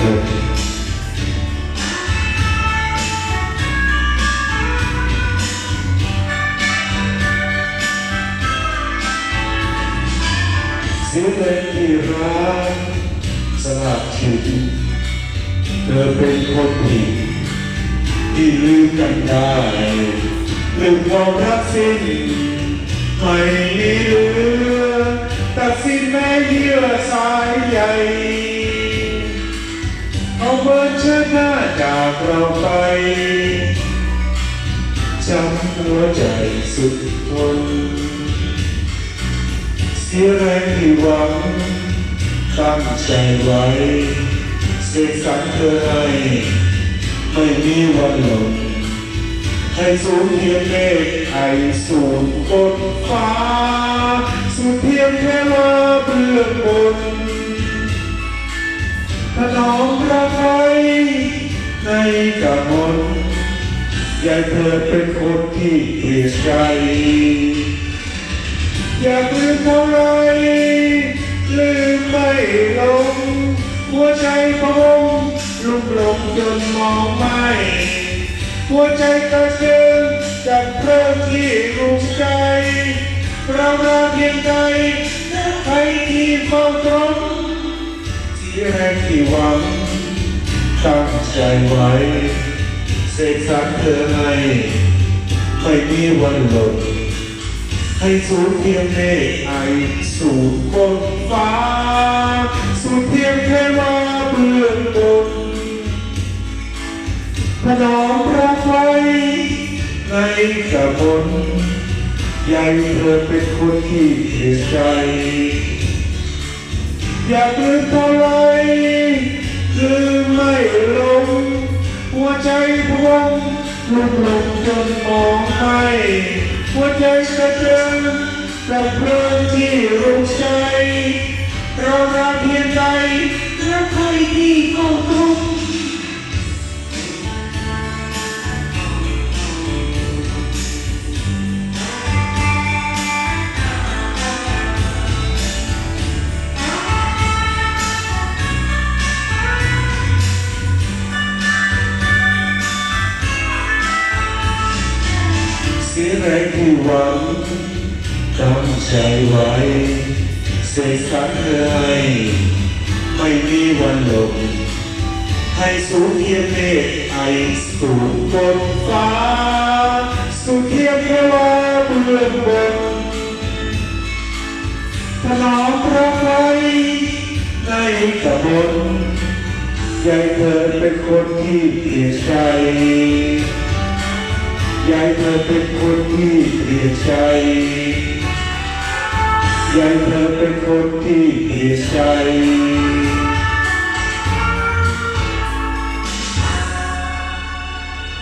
เธอเสียใจที่รักสลับชีวิตเธอเป็นคนผิดที่ลืมกันได้ลืมความรักสิ้นไม่มี เราไปจำหัวใจสุดทนเสียแรงที่หวังตั้งใจไว้เสกสรรเธอให้ไม่มีวันหลงให้สูญเพียงเมฆให้สูญบนฟ้าสูญเพียงแค่ว่าเบื้องบนถนอมรักไว้ ในกะมนยากเธอเป็นคนที่เปลี่ยนใจ อยากลืมเท่าไร ลืมไม่ลง หัวใจพะวงลุกหลงจนมองไม่ หัวใจกระเจิงจากเพลิงที่รุมใจ เราราเพียงใจใครที่เฝ้าตรงที่แรกที่หวังตั้ง ใจไว้เสกสรรเธอให้ไม่มีวันหลงให้สูญเพียงเมฆไอสู่บนฟ้า สูญเพียงแค่ว่าเบื้องบนถนอมรักไว้ในกระบนยากให้เธอเป็นคนที่เสียใจ อยากลืมเท่าไรลืมไม่ลง ใจพวงลุกหลงจนมองไม่หัวใจกระเจิงกับเพลิ สียแรงที่หวังตั้งใจไว้เสกสรรเธอให้ไม่มีวันหลงให้สูญเทียมเมฆไอสู่บนฟ้า สู่เทียมแค่ว่าเบื้องบนถนอมพรักไว้ในกระบนให้เธอเป็นคนที่เปลี่ยนใจ ยากให้เธอเป็นคนที่เปลี่ยนใจยากให้เธอเป็นคนที่เปลี่ยนใจ